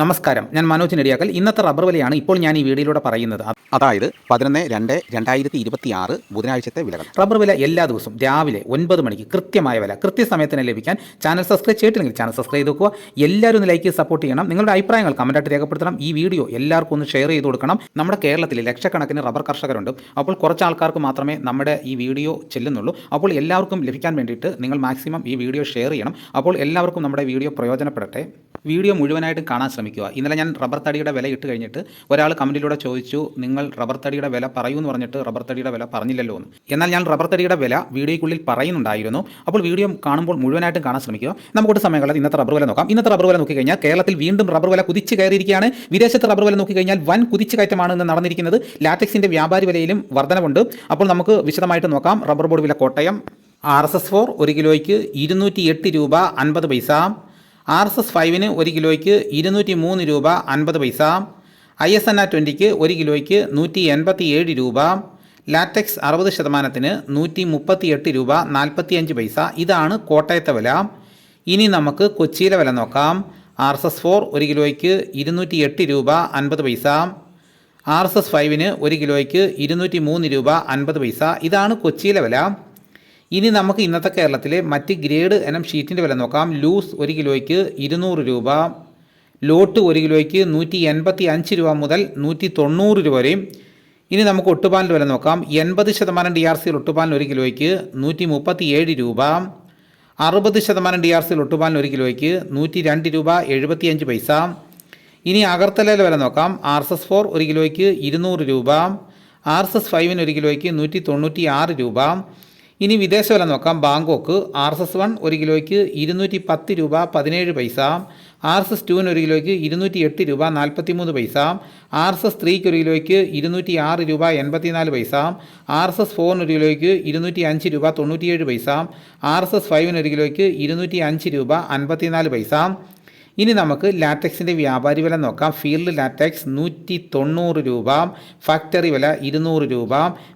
നമസ്കാരം. ഞാൻ മനോജ് നെടിയാക്കൽ. ഇന്നത്തെ റബ്ബർ വിലയാണ് ഇപ്പോൾ ഞാൻ ഈ വീഡിയോയിലൂടെ പറയുന്നത്. അതായത് പതിനൊന്ന് രണ്ട് രണ്ടായിരത്തി ഇരുപത്തി ആറ് ബുധനാഴ്ചത്തെ വിലകൾ. റബ്ബർ വില എല്ലാ ദിവസവും രാവിലെ ഒൻപത് മണിക്ക് കൃത്യമായ വില. കൃത്യസമയത്തിന് ലഭിക്കാൻ ചാനൽ സബ്സ്ക്രൈബ് ചെയ്തിട്ടില്ലെങ്കിൽ ചാനൽ സബ്സ്ക്രൈബ് ചെയ്ത് വെക്കുക. എല്ലാവരും ഒന്ന് ലൈക്ക് സപ്പോർട്ട് ചെയ്യണം. നിങ്ങളുടെ അഭിപ്രായങ്ങൾ കമന്റായിട്ട് രേഖപ്പെടുത്തണം. ഈ വീഡിയോ എല്ലാവർക്കും ഒന്ന് ഷെയർ ചെയ്ത് കൊടുക്കണം. നമ്മുടെ കേരളത്തിൽ ലക്ഷക്കണക്കിന് റബ്ബർ കർഷകരുണ്ട്. അപ്പോൾ കുറച്ച് ആൾക്കാർക്ക് മാത്രമേ നമ്മുടെ ഈ വീഡിയോ ചെല്ലുന്നുള്ളൂ. അപ്പോൾ എല്ലാവർക്കും ലഭിക്കാൻ വേണ്ടിയിട്ട് നിങ്ങൾ മാക്സിമം ഈ വീഡിയോ ഷെയർ ചെയ്യണം. അപ്പോൾ എല്ലാവർക്കും നമ്മുടെ വീഡിയോ പ്രയോജനപ്പെടട്ടെ. വീഡിയോ മുഴുവനായിട്ടും കാണാൻ ശ്രമിക്കുക. ഇന്നലെ ഞാൻ റബ്ബർ തടിയുടെ വില ഇട്ട് കഴിഞ്ഞിട്ട് ഒരാൾ കമന്റിലൂടെ ചോദിച്ചു നിങ്ങൾ റബ്ബർ തടിയുടെ വില പറയൂ എന്ന് പറഞ്ഞിട്ട് റബ്ബർ തടിയുടെ വില പറഞ്ഞില്ലല്ലോ എന്ന്. എന്നാൽ ഞാൻ റബ്ബർ തടിയുടെ വില വീഡിയോയ്ക്കുള്ളിൽ പറയുന്നുണ്ടായിരുന്നു. അപ്പോൾ വീഡിയോ കാണുമ്പോൾ മുഴുവനായിട്ടും കാണാൻ ശ്രമിക്കുക. നമുക്കൊരു സമയങ്ങളിൽ ഇന്നത്തെ റബ്ബർ വില നോക്കാം. ഇന്നത്തെ റബ്ബർ വില നോക്കിക്കഴിഞ്ഞാൽ കേരളത്തിൽ വീണ്ടും റബ്ബർ വില കുതിച്ച് കയറിയിരിക്കുകയാണ്. വിദേശത്ത് റബ്ബർ വില നോക്കിക്കഴിഞ്ഞാൽ വൻ കുതിച്ച് കയറ്റമാണ് ഇന്ന് നടന്നിരിക്കുന്നത്. ലാറ്റക്സിന്റെ വ്യാപാരി വിലയിലും വർധനവുണ്ട്. അപ്പോൾ നമുക്ക് വിശദമായിട്ട് നോക്കാം. റബ്ബർ ബോർഡ് വില Kottayam. R S S four ഒരു കിലോയ്ക്ക് ഇരുന്നൂറ്റി എട്ട് രൂപ അൻപത് പൈസ. ആർ എസ് എസ് ഫൈവിന് ഒരു കിലോയ്ക്ക് ഇരുന്നൂറ്റി മൂന്ന് രൂപ അൻപത് പൈസ ഐ എസ് എൻ ആർ ട്വന്റിക്ക് ഒരു കിലോയ്ക്ക് നൂറ്റി എൺപത്തി ഏഴ് രൂപ ലാറ്റക്സ് അറുപത് ശതമാനത്തിന് നൂറ്റി മുപ്പത്തി എട്ട് രൂപ നാൽപ്പത്തി അഞ്ച് പൈസ. ഇതാണ് കോട്ടയത്തെ വില. ഇനി നമുക്ക് കൊച്ചിയിലെ വില നോക്കാം. ആർ എസ് എസ് ഫോർ ഒരു കിലോയ്ക്ക് ഇരുന്നൂറ്റി എട്ട് രൂപ അൻപത് പൈസ ആർ എസ് എസ് ഫൈവിന് ഒരു കിലോയ്ക്ക് ഇരുന്നൂറ്റി മൂന്ന് രൂപ അൻപത് പൈസ. ഇതാണ് കൊച്ചിയിലെ വില. ഇനി നമുക്ക് ഇന്നത്തെ കേരളത്തിലെ മറ്റ് ഗ്രേഡ് ഇനം ഷീറ്റിന്റെ വില നോക്കാം. ലൂസ് ഒരു കിലോയ്ക്ക് ഇരുന്നൂറ് രൂപ ലോട്ട് ഒരു കിലോയ്ക്ക് നൂറ്റി എൺപത്തി അഞ്ച് രൂപ മുതൽ നൂറ്റി തൊണ്ണൂറ് രൂപ വരെയും. ഇനി നമുക്ക് ഒട്ടുപാലിന്റെ വില നോക്കാം. എൺപത് ശതമാനം ഡി ആർ സിയിൽ ഒട്ടുപാലിന് ഒരു കിലോയ്ക്ക് നൂറ്റി മുപ്പത്തി ഏഴ് രൂപ അറുപത് ശതമാനം ഡി ആർ സിയിൽ ഒട്ടുപാലിന് ഒരു കിലോയ്ക്ക് നൂറ്റി രണ്ട് രൂപ എഴുപത്തിയഞ്ച് പൈസ. ഇനി അകർത്തലയിലെ വില നോക്കാം. ആർ എസ് എസ് ഫോർ ഒരു കിലോയ്ക്ക് ഇരുന്നൂറ് രൂപ ആർ എസ് എസ് ഫൈവിന് ഒരു കിലോയ്ക്ക് നൂറ്റി തൊണ്ണൂറ്റി ആറ് രൂപ ഇനി വിദേശ വില നോക്കാം. Bangkok R S S one ഒരു കിലോയ്ക്ക് ഇരുന്നൂറ്റി പത്ത് രൂപ പതിനേഴ് പൈസ. ആർ എസ് എസ് ടുവിന് ഒരു കിലോയ്ക്ക് ഇരുന്നൂറ്റി എട്ട് രൂപ നാൽപ്പത്തി മൂന്ന് പൈസ ആർ എസ് എസ് ത്രീക്ക് ഒരു കിലോയ്ക്ക് ഇരുന്നൂറ്റി ആറ് രൂപ എൺപത്തിനാല് പൈസ. ആർ എസ് എസ് ഫോറിന് ഒരു കിലോയ്ക്ക് ഇരുന്നൂറ്റി അഞ്ച് രൂപ തൊണ്ണൂറ്റിയേഴ് പൈസ. ആർ എസ് എസ് ഫൈവിന് ഒരു കിലോയ്ക്ക് ഇരുന്നൂറ്റി അഞ്ച് രൂപ അൻപത്തിനാല് പൈസ. ഇനി നമുക്ക് ലാറ്റക്സിന്റെ വ്യാപാരി വില നോക്കാം. ഫീൽഡ് ലാറ്റക്സ് നൂറ്റി തൊണ്ണൂറ് രൂപ ഫാക്ടറി വില ഇരുന്നൂറ് രൂപ.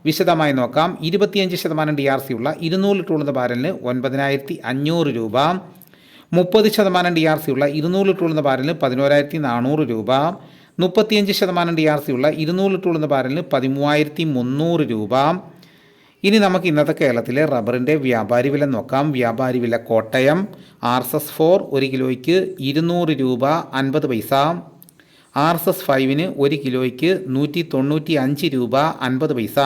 വിശദമായി നോക്കാം. ഇരുപത്തിയഞ്ച് ശതമാനം ഡി ആർ സി ഉള്ള ഇരുന്നൂറ് ഉള്ള ബാരലിന് ഒൻപതിനായിരത്തി അഞ്ഞൂറ് രൂപ. മുപ്പത് ശതമാനം ഡി ആർ സി ഉള്ള ഇരുന്നൂറ് ഉള്ള ബാരലിന് പതിനോരായിരത്തി നാനൂറ് രൂപ. മുപ്പത്തിയഞ്ച് ശതമാനം ഡി ആർ സി ഉള്ള ഇരുന്നൂറ് ഉള്ള ബാരലിന് പതിമൂവായിരത്തി മുന്നൂറ് രൂപ. ഇനി നമുക്ക് ഇന്നത്തെ കേരളത്തിലെ റബ്ബറിന്റെ വ്യാപാരി വില നോക്കാം. വ്യാപാരി വില Kottayam R S S four ഒരു കിലോയ്ക്ക് ഇരുന്നൂറ് രൂപ അൻപത് പൈസ. ആർ എസ് എസ് ഫൈവിന് ഒരു കിലോയ്ക്ക് നൂറ്റി തൊണ്ണൂറ്റി അഞ്ച് രൂപ അൻപത് പൈസ.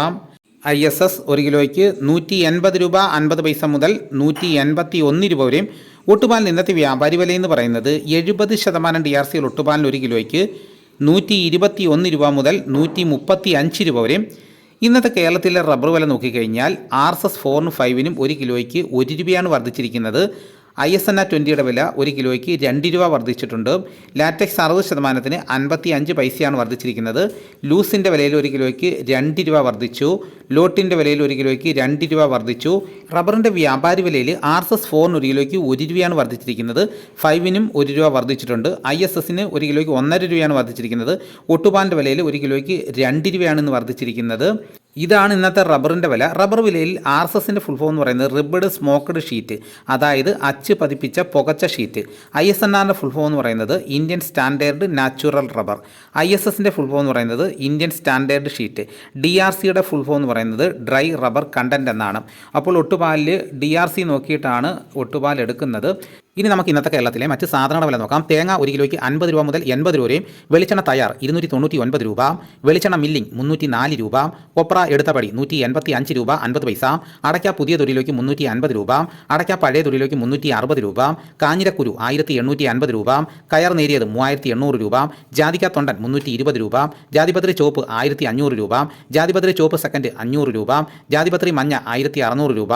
ഐ എസ് എസ് ഒരു കിലോയ്ക്ക് നൂറ്റി എൺപത് രൂപ അൻപത് പൈസ മുതൽ നൂറ്റി എൺപത്തി ഒന്ന് രൂപ വരെയും. ഒട്ടുപാലിന് ഇന്നത്തെ വ്യാപാരി വില എന്ന് പറയുന്നത് എഴുപത് ശതമാനം ഡി ആർ സിയിൽ ഒട്ടുപാലിന് ഒരു കിലോയ്ക്ക് നൂറ്റി ഇരുപത്തി ഒന്ന് രൂപ മുതൽ നൂറ്റി മുപ്പത്തി അഞ്ച് രൂപ വരെയും. ഇന്നത്തെ കേരളത്തിലെ റബ്ബർ വില നോക്കിക്കഴിഞ്ഞാൽ ആർ എസ് എസ് ഫോറിനും ഫൈവിനും ഒരു കിലോയ്ക്ക് ഒരു രൂപയാണ് വർദ്ധിച്ചിരിക്കുന്നത്. ഐ എസ് എൻ ആ ട്വന്റിയുടെ വില ഒരു കിലോയ്ക്ക് രണ്ട് രൂപ വർദ്ധിച്ചിട്ടുണ്ട്. ലാറ്റക്സ് അറുപത് ശതമാനത്തിന് അൻപത്തി അഞ്ച് പൈസയാണ് വർദ്ധിച്ചിരിക്കുന്നത്. ലൂസിന്റെ വിലയിൽ ഒരു കിലോയ്ക്ക് രണ്ട് രൂപ വർദ്ധിച്ചു. ലോട്ടിന്റെ വിലയിൽ ഒരു കിലോയ്ക്ക് രണ്ട് രൂപ വർദ്ധിച്ചു. റബ്ബറിന്റെ വ്യാപാരി വിലയിൽ ആർ എസ് എസ് ഫോറിന് ഒരു കിലോയ്ക്ക് ഒരു രൂപയാണ് വർദ്ധിച്ചിരിക്കുന്നത്. ഫൈവിനും ഒരു രൂപ വർദ്ധിച്ചിട്ടുണ്ട്. ഐ എസ് എസിന് ഒരു കിലോയ്ക്ക് ഒന്നര രൂപയാണ് വർദ്ധിച്ചിരിക്കുന്നത്. ഒട്ടുപാലിന്റെ വിലയിൽ ഒരു കിലോയ്ക്ക് രണ്ട് രൂപയാണ് ഇന്ന് വർദ്ധിച്ചിരിക്കുന്നത്. ഇതാണ് ഇന്നത്തെ റബ്ബറിന്റെ വില. റബ്ബർ വിലയിൽ ആർ എസ് എസിന്റെ ഫുൾ ഫോം എന്ന് പറയുന്നത് റിബഡ് സ്മോക്ക്ഡ് ഷീറ്റ് അതായത് അച്ച് പതിപ്പിച്ച പുകച്ച ഷീറ്റ് ഐ എസ് എൻ ആറിന്റെ ഫുൾ ഫോം എന്ന് പറയുന്നത് Indian standard natural rubber. I S എസിന്റെ ഫുൾ ഫോം എന്ന് പറയുന്നത് Indian standard sheet D R സിയുടെ ഫുൾ ഫോം എന്ന് പറയുന്നത് ഡ്രൈ റബ്ബർ കണ്ടന്റ് എന്നാണ്. അപ്പോൾ ഒട്ടുപാലിൽ ഡി ആർ സി നോക്കിയിട്ടാണ് ഒട്ടുപാൽ എടുക്കുന്നത്. ഇനി നമുക്ക് ഇന്നത്തെ കേരളത്തിലെ മറ്റ് സാധനങ്ങളുടെ വില നോക്കാം. തേങ്ങ ഒരു കിലോയ്ക്ക് അൻപത് രൂപ മുതൽ എൺപത് രൂപയും വെളിച്ചെണ്ണ തയ്യാർ ഇരുന്നൂറ്റി തൊണ്ണൂറ്റി ഒൻപത് രൂപ. വെളിച്ചെണ്ണ മില്ലിംഗ് മുന്നൂറ്റി നാല് രൂപ. കൊപ്ര എടുത്തപടി നൂറ്റി എൺപത്തി അഞ്ച് രൂപ അൻപത് പൈസ. അടയ്ക്ക പുതിയ തൊഴിലേക്ക് മുന്നൂറ്റി അൻപത് രൂപ. അടയ്ക്ക പഴയ തൊഴിലേക്ക് മുന്നൂറ്റി അറുപത് രൂപ. കാഞ്ഞിരക്കുരു ആയിരത്തി എണ്ണൂറ്റി അൻപത് രൂപ. കയർ നേരിയത് മൂവായിരത്തി എണ്ണൂറ് രൂപ. ജാതിക്ക തൊണ്ടൻ മുന്നൂറ്റി ഇരുപത് രൂപ. ജാതിപത്രി ചോപ്പ് ആയിരത്തി അഞ്ഞൂറ് രൂപ. ജാതിപത്രി ചോപ്പ് സെക്കൻഡ് അഞ്ഞൂറ് രൂപ. ജാതിപത്രി മഞ്ഞ ആയിരത്തി അറുന്നൂറ് രൂപ.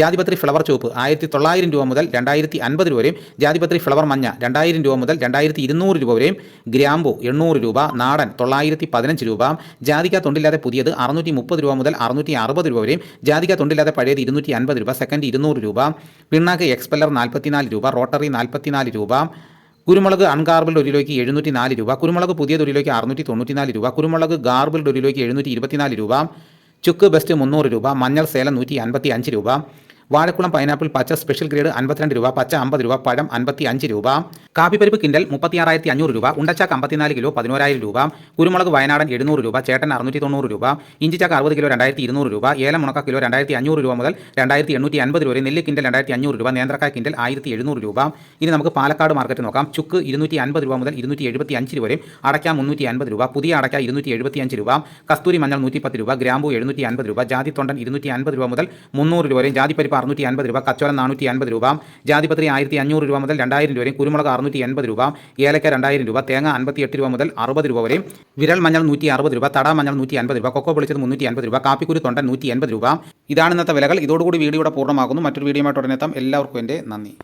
ജാതിപത്രി ഫ്ലവർ ചോപ്പ് ആയിരത്തി തൊള്ളായിരം രൂപ മുതൽ രണ്ടായിരത്തി അൻപത് രൂപ വരെയും ജാതിപത്രി ഫ്ലവർ മഞ്ഞ രണ്ടായിരം രൂപ മുതൽ രണ്ടായിരത്തി ഇരുന്നൂറ് രൂപ വരെയും ഗ്രാമ്പു എണ്ണൂറ് രൂപ നാടൻ തൊള്ളായിരത്തി പതിനഞ്ച് രൂപ ജാതിക്ക തൊണ്ടില്ലാതെ പുതിയത് അറുന്നൂറ്റി മുപ്പത് രൂപ മുതൽ അറുന്നൂറ്റി അറുപത് രൂപ വരെയും ജാതിക്ക തൊണ്ടില്ലാതെ പഴയത് ഇരുന്നൂറ്റി അൻപത് രൂപ സെക്കൻഡ് ഇരുന്നൂറ് രൂപ പിണ്ണാക്ക് എക്സ്പെല്ലർ നാൽപ്പത്തിനാല് രൂപ റോട്ടറി നാൽപ്പത്തിനാല് രൂപ കുരുമുളക് അൺഗാർബിൾഡ് ഒരു എഴുന്നൂറ്റി നാല് രൂപ കുരുമുളക് പുതിയ ഒരു കിലോയ്ക്ക് അറുന്നൂറ്റി തൊണ്ണൂറ്റിനാല് രൂപ കുരുമുളക് ഗാർബിൾഡ് ഒരു എഴുന്നൂറ്റി ഇരുപത്തിനാല് രൂപ ചുക്ക് ബെസ്റ്റ് മുന്നൂറ് രൂപ മഞ്ഞൾ സേലം നൂറ്റി അൻപത്തി അഞ്ച് രൂപ വാഴക്കുളം പൈനാപ്പിൾ പച്ച സ്പെഷ്യൽ ഗ്രേഡ് അൻപത്തിരണ്ട് രൂപ പച്ച അമ്പത് രൂപ പഴം അൻപത്തി അഞ്ച് രൂപ. കാപ്പിപ്പരിപ്പ് കിൻഡൽ മുപ്പത്തിയാറായിരത്തി അഞ്ഞൂറ് രൂപ ഉണ്ടച്ചാക്ക് അമ്പത്തിനാല് കിലോ പതിനോരായിരം രൂപ കുരുമുളക് വയനാടൻ എഴുന്നൂറ് രൂപ ചേട്ടൻ അറുന്നൂറ്റി തൊണ്ണൂറ് രൂപ ഇഞ്ചിച്ചാക്ക് അറുപത് കിലോ രണ്ടായിരത്തി ഇരുന്നൂറ് രൂപ ഏലം മുണക്ക കിലോ രണ്ടായിരത്തി അഞ്ഞൂറ് രൂപ മുതൽ രണ്ടായിരത്തി എണ്ണൂറ്റി അൻപത് രൂപ നെല്ല് കിൻഡൽ രണ്ടായിരത്തി അഞ്ഞൂറ് രൂപ നേന്ത്രക്കായ കിൻഡൽ ആയിരത്തി എഴുന്നൂറ് രൂപ. ഇനി നമുക്ക് പാലക്കാട് മാർക്കറ്റ് നോക്കാം. ചുക്ക് ഇരുന്നൂറ്റി അൻപത് രൂപ മുതൽ ഇരുന്നൂറ്റി എഴുപത്തി അഞ്ച് രൂപ വരെ അടയ്ക്ക മുന്നൂറ്റി അൻപത് രൂപ പുതിയ അടയ്ക്ക ഇരുന്നൂറ്റി എഴുപത്തി അഞ്ച് രൂപ കസ്തൂരി മഞ്ഞൾ നൂറ്റി പത്ത് രൂപ ഗ്രാമ്പു എഴുന്നൂറ്റി അൻപത് രൂപ ജാതി തൊണ്ടൻ ഇരുന്നൂറ്റി അൻപത് രൂപ മുതൽ മുന്നൂറ് രൂപ വരെയും ജാതിപ്പരിപ്പ് അറുന്നൂറ്റി അൻപത് രൂപ കച്ചോലം നാനൂറ്റി അൻപത് രൂപ ജാതിപത്രി ആയിരത്തി അഞ്ഞൂറ് രൂപ മുതൽ രണ്ടായിരം രൂപ വരെയും കുരുമുളക് അറുന്നൂറ്റി എൺപത് രൂപ ഏലക്ക രണ്ടായിരം രൂപ തേങ്ങ അൻപത്തി എട്ട് രൂപ മുതൽ അറുപത് രൂപ വരെയും വിരൽ മഞ്ഞൾ നൂറ്റി അറുപത് രൂപ തടാ മഞ്ഞൾ നൂറ്റി അൻപത് രൂപ കൊക്കോ പൊളിച്ചത് മുന്നൂറ്റി അൻപത് രൂപ കാപ്പിക്കുരു തൊണ്ടൻ നൂറ്റി എൺപത് രൂപ. ഇതാണ് ഇന്നത്തെ വിലകൾ. ഇതോടുകൂടി വീഡിയോയുടെ പൂർണമാകുന്നു. മറ്റൊരു വീഡിയോയുമായിട്ട് ഉടനെത്താം എല്ലാവർക്കും എന്റെ നന്ദി.